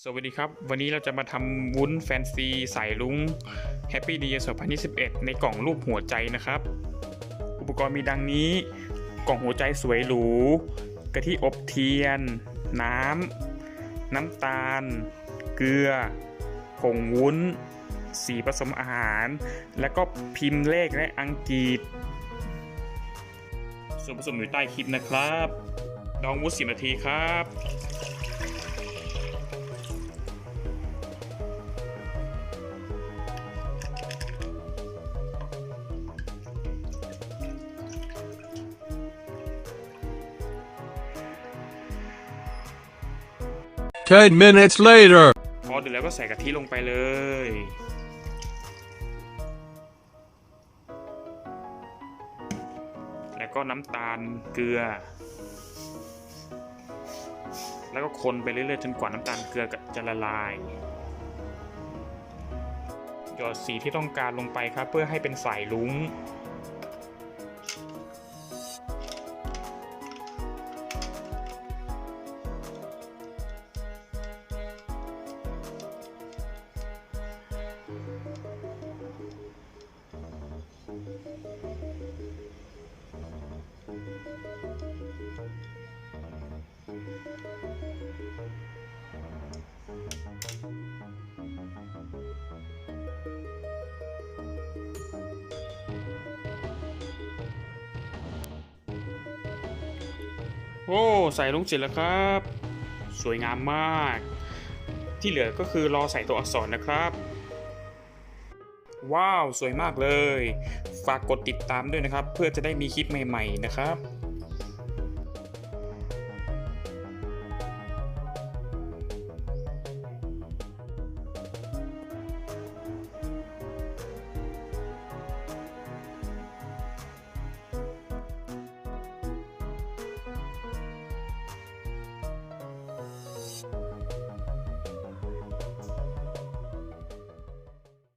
สวัสดีครับ วันนี้เราจะมาทำวุ้นแฟนซีสายลุง Happy New Year 2021ในกล่องรูปหัวใจนะครับ อุปกรณ์มีดังนี้ กล่องหัวใจสวยหรู กะทิอบเทียน น้ำ น้ำตาล เกลือ ผงวุ้น สีผสมอาหาร แล้วก็พิมพ์เลขและอังกฤษ ส่วนผสมอยู่ใต้คลิปนะครับ ดองวุ้น10นาทีครับ Ten minutes later. พอเดือดแล้วก็ใส่กะทิลงไปเลย แล้วก็น้ำตาลเกลือ แล้วก็คนไปเรื่อยๆจนกว่าน้ำตาลเกลือจะละลาย หยอดสีที่ต้องการลงไปครับ เพื่อให้เป็นสายลุ้ง โอ้ ใส่ลงเสร็จแล้วครับ สวยงามมาก ที่เหลือก็คือรอใส่ตัวอักษรนะครับ ว้าว สวยมากเลย ฝากกดติดตามด้วยนะครับ เพื่อจะได้มีคลิปใหม่ ๆ นะครับ